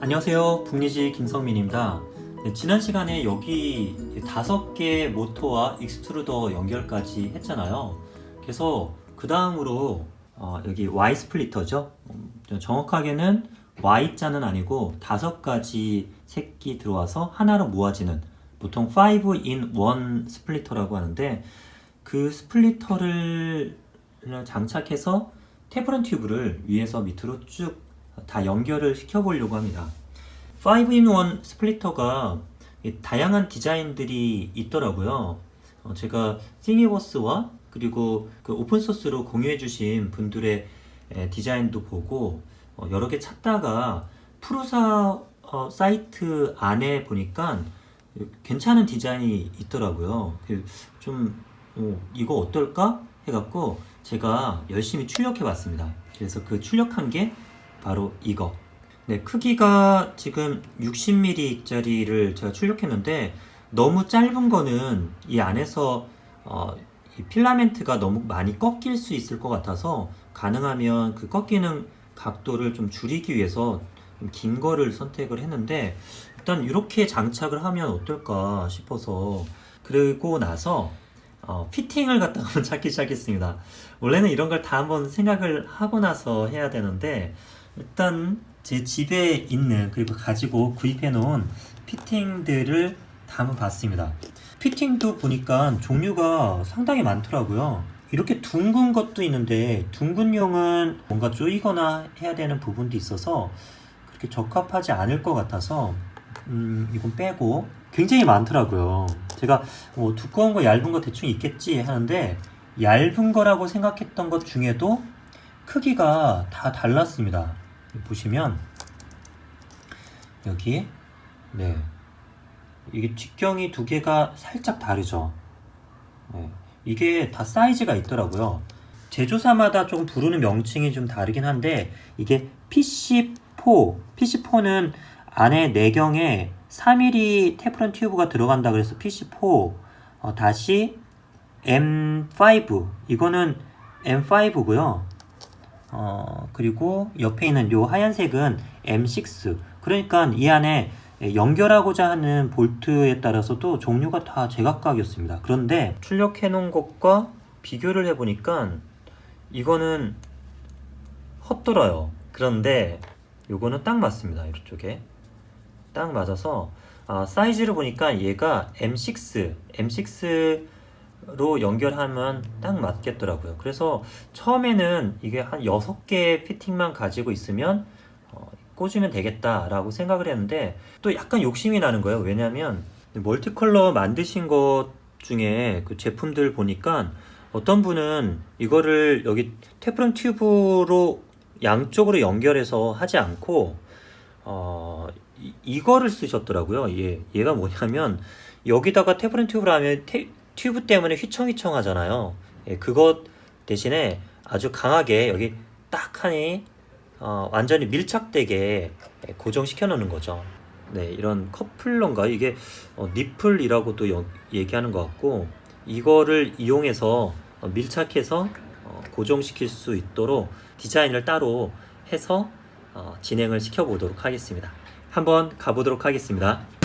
안녕하세요. 북리지 김성민입니다. 네, 지난 시간에 여기 다섯 개의 모터와 익스트루더 연결까지 했잖아요. 그래서 그 다음으로 어, 여기 Y 스플리터죠. 음, 정확하게는 Y자는 아니고 다섯 가지 색이 들어와서 하나로 모아지는 보통 5 in 1 스플리터라고 하는데 그 스플리터를 장착해서 테프론 튜브를 위에서 밑으로 쭉 다 연결을 시켜보려고 합니다. 5in1 스플리터가 이 다양한 디자인들이 있더라고요. 어, 제가 띵이버스와 그리고 그 오픈소스로 공유해주신 분들의 에, 디자인도 보고 어, 여러 개 찾다가 프루사 어, 사이트 안에 보니까 괜찮은 디자인이 있더라고요. 그좀 어, 이거 어떨까 해갖고 제가 열심히 출력해봤습니다. 그래서 그 출력한 게 바로 이거. 네, 크기가 지금 60mm짜리를 제가 출력했는데 너무 짧은 거는 이 안에서 어, 이 필라멘트가 너무 많이 꺾일 수 있을 것 같아서 가능하면 그 꺾이는 각도를 좀 줄이기 위해서 좀 긴 거를 선택을 했는데 일단 이렇게 장착을 하면 어떨까 싶어서 그리고 나서 어, 피팅을 갖다가 한번 찾기 시작했습니다. 원래는 이런 걸 다 한번 생각을 하고 나서 해야 되는데 일단 제 집에 있는 그리고 가지고 구입해 놓은 피팅들을 다 한번 봤습니다. 피팅도 보니까 종류가 상당히 많더라고요. 이렇게 둥근 것도 있는데 둥근용은 뭔가 조이거나 해야 되는 부분도 있어서 그렇게 적합하지 않을 것 같아서 음, 이건 빼고 굉장히 많더라고요. 제가 뭐 두꺼운 거 얇은 거 대충 있겠지 하는데 얇은 거라고 생각했던 것 중에도 크기가 다 달랐습니다. 보시면 여기 네 이게 직경이 두 개가 살짝 다르죠. 네. 이게 다 사이즈가 있더라고요. 제조사마다 조금 부르는 명칭이 좀 다르긴 한데 이게 PC4, PC4는 안에 내경에 3mm 테프론 튜브가 들어간다 그래서 PC4 어, 다시 M5 이거는 M5고요. 어, 그리고 옆에 있는 요 하얀색은 M6. 그러니까 이 안에 연결하고자 하는 볼트에 따라서도 종류가 다 제각각이었습니다. 그런데 출력해 놓은 것과 비교를 해 보니까 이거는 헛돌아요. 그런데 요거는 딱 맞습니다. 이쪽에. 딱 맞아서 아, 사이즈를 보니까 얘가 M6, M6 로 연결하면 딱 맞겠더라고요. 그래서 처음에는 이게 한 6개의 피팅만 가지고 있으면 어, 꽂으면 되겠다라고 생각을 했는데 또 약간 욕심이 나는 거예요. 왜냐면 멀티컬러 만드신 것 중에 그 제품들 보니까 어떤 분은 이거를 여기 테프론 튜브로 양쪽으로 연결해서 하지 않고 어, 이, 이거를 쓰셨더라고요. 얘, 얘가 뭐냐면 여기다가 테프론 튜브를 하면 테, 튜브 때문에 휘청휘청 하잖아요. 예, 그것 대신에 아주 강하게 여기 딱 하니 어, 완전히 밀착되게 예, 고정시켜 놓는 거죠. 네, 이런 커플러인가 이게 어, 니플이라고도 여- 얘기하는 것 같고 이거를 이용해서 어, 밀착해서 어, 고정시킬 수 있도록 디자인을 따로 해서 어, 진행을 시켜 보도록 하겠습니다. 한번 가보도록 하겠습니다.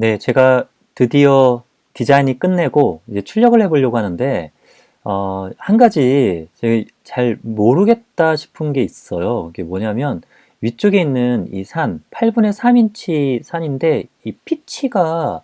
네, 제가 드디어 디자인이 끝내고 이제 출력을 해보려고 하는데, 어, 한 가지 제가 잘 모르겠다 싶은 게 있어요. 그게 뭐냐면, 위쪽에 있는 이 산, 8분의 3인치 산인데 이 피치가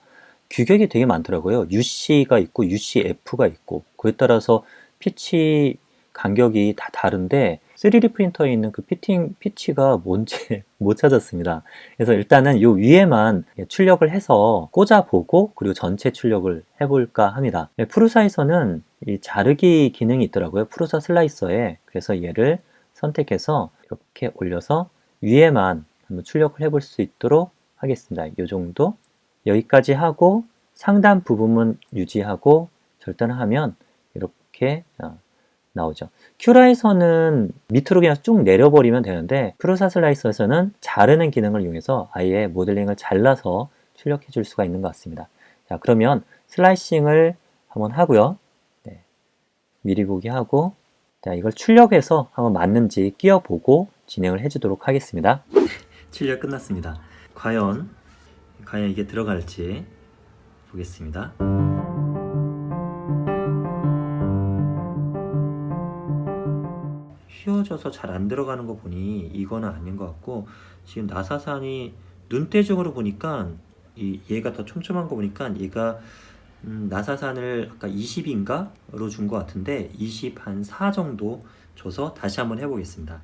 규격이 되게 많더라고요. UC가 있고 UCF가 있고 그에 따라서 피치 간격이 다 다른데 3D 프린터에 있는 그 피팅 피치가 뭔지 못 찾았습니다. 그래서 일단은 요 위에만 출력을 해서 꽂아보고 그리고 전체 출력을 해볼까 합니다. 네, 프루사에서는 이 자르기 기능이 있더라고요. 프루사 슬라이서에 그래서 얘를 선택해서 이렇게 올려서 위에만 한번 출력을 해볼 수 있도록 하겠습니다. 이 정도 여기까지 하고 상단 부분은 유지하고 절단하면 이렇게 어, 나오죠. 큐라에서는 밑으로 그냥 쭉 내려버리면 되는데 프로사 슬라이서에서는 자르는 기능을 이용해서 아예 모델링을 잘라서 출력해 줄 수가 있는 것 같습니다. 자 그러면 슬라이싱을 한번 하고요. 네. 미리 보기 하고 자 이걸 출력해서 한번 맞는지 끼워보고 진행을 해주도록 하겠습니다. 출력 끝났습니다. 과연 과연 이게 들어갈지 보겠습니다. 휘어져서 잘 안 들어가는 거 보니 이거는 아닌 것 같고 지금 나사산이 눈대중으로 보니까 이 얘가 더 촘촘한 거 보니까 얘가 음, 나사산을 아까 20인가로 준 것 같은데 20 한 4 정도 줘서 다시 한번 해보겠습니다.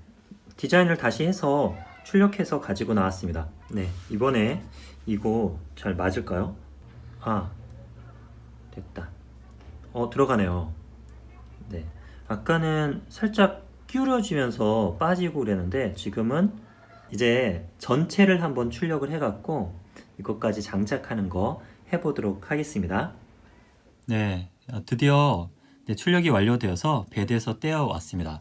디자인을 다시 해서 출력해서 가지고 나왔습니다. 네, 이번에 이거 잘 맞을까요? 아, 됐다. 어, 들어가네요. 네. 아까는 살짝 기울어지면서 빠지고 그랬는데 지금은 이제 전체를 한번 출력을 해갖고 이것까지 장착하는 거 해보도록 하겠습니다. 네, 드디어 출력이 완료되어서 베드에서 떼어왔습니다.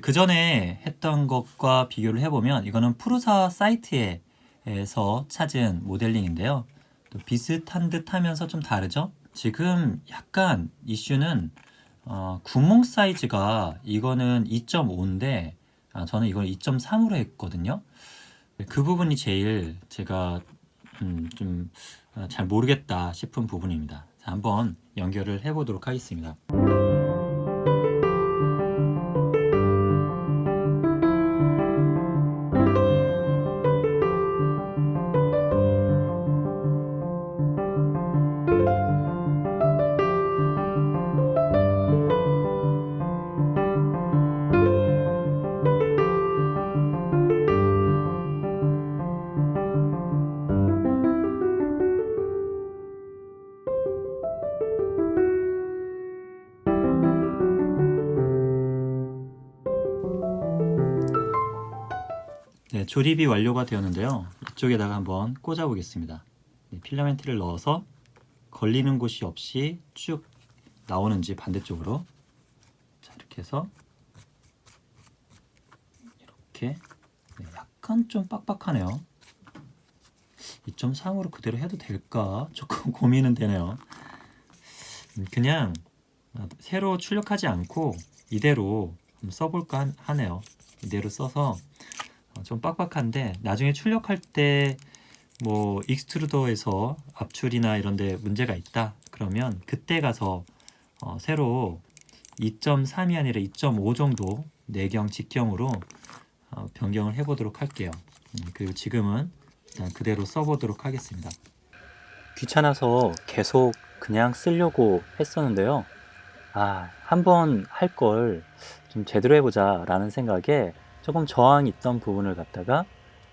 그 전에 했던 것과 비교를 해보면 이거는 프루사 사이트에서 찾은 모델링인데요. 또 비슷한 듯 하면서 좀 다르죠? 지금 약간 이슈는 어, 구멍 사이즈가 이거는 2.5인데 아, 저는 이걸 2.3으로 했거든요. 그 부분이 제일 제가 음, 좀잘 모르겠다 싶은 부분입니다. 자, 한번 연결을 해보도록 하겠습니다. 네, 조립이 완료가 되었는데요. 이쪽에다가 한번 꽂아 보겠습니다. 네, 필라멘트를 넣어서 걸리는 곳이 없이 쭉 나오는지 반대쪽으로 자 이렇게 해서 이렇게 네, 약간 좀 빡빡하네요. 2.3으로 그대로 해도 될까 조금 고민은 되네요. 음, 그냥 새로 출력하지 않고 이대로 써볼까 하네요. 이대로 써서 어, 좀 빡빡한데 나중에 출력할 때 뭐 익스트루더에서 압출이나 이런 데 문제가 있다 그러면 그때 가서 어, 새로 2.3이 아니라 2.5 정도 내경 직경으로 어, 변경을 해보도록 할게요 음, 그리고 지금은 일단 그대로 써보도록 하겠습니다 귀찮아서 계속 그냥 쓰려고 했었는데요. 아, 한번 할 걸 좀 제대로 해보자 라는 생각에 조금 저항이 있던 부분을 갖다가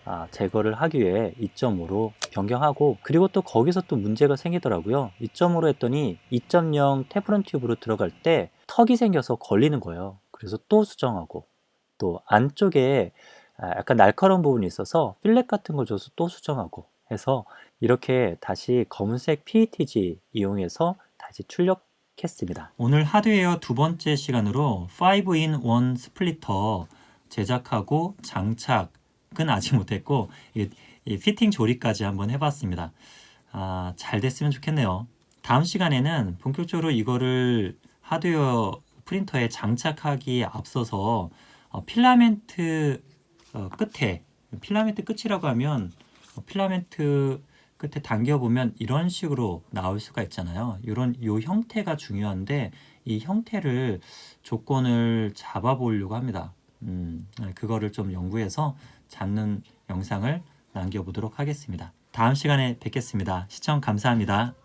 아, 제거를 하기 위해 2.5로 변경하고 그리고 또 거기서 또 문제가 생기더라고요. 2.5로 했더니 2.0 테프론 튜브로 들어갈 때 턱이 생겨서 걸리는 거예요. 그래서 또 수정하고 또 안쪽에 아, 약간 날카로운 부분이 있어서 필렛 같은 걸 줘서 또 수정하고 해서 이렇게 다시 검은색 PETG 이용해서 다시 출력했습니다. 오늘 하드웨어 두 번째 시간으로 5in1 스플리터 제작하고 장착은 아직 못했고 이, 이 피팅 조립까지 한번 해봤습니다. 아, 잘 됐으면 좋겠네요. 다음 시간에는 본격적으로 이거를 하드웨어 프린터에 장착하기에 앞서서 어, 필라멘트 어, 끝에 필라멘트 끝이라고 하면 어, 필라멘트 끝에 당겨 보면 이런 식으로 나올 수가 있잖아요. 이런 요 형태가 중요한데 이 형태를 조건을 잡아 보려고 합니다. 음, 그거를 좀 연구해서 잡는 영상을 남겨보도록 하겠습니다. 다음 시간에 뵙겠습니다. 시청 감사합니다.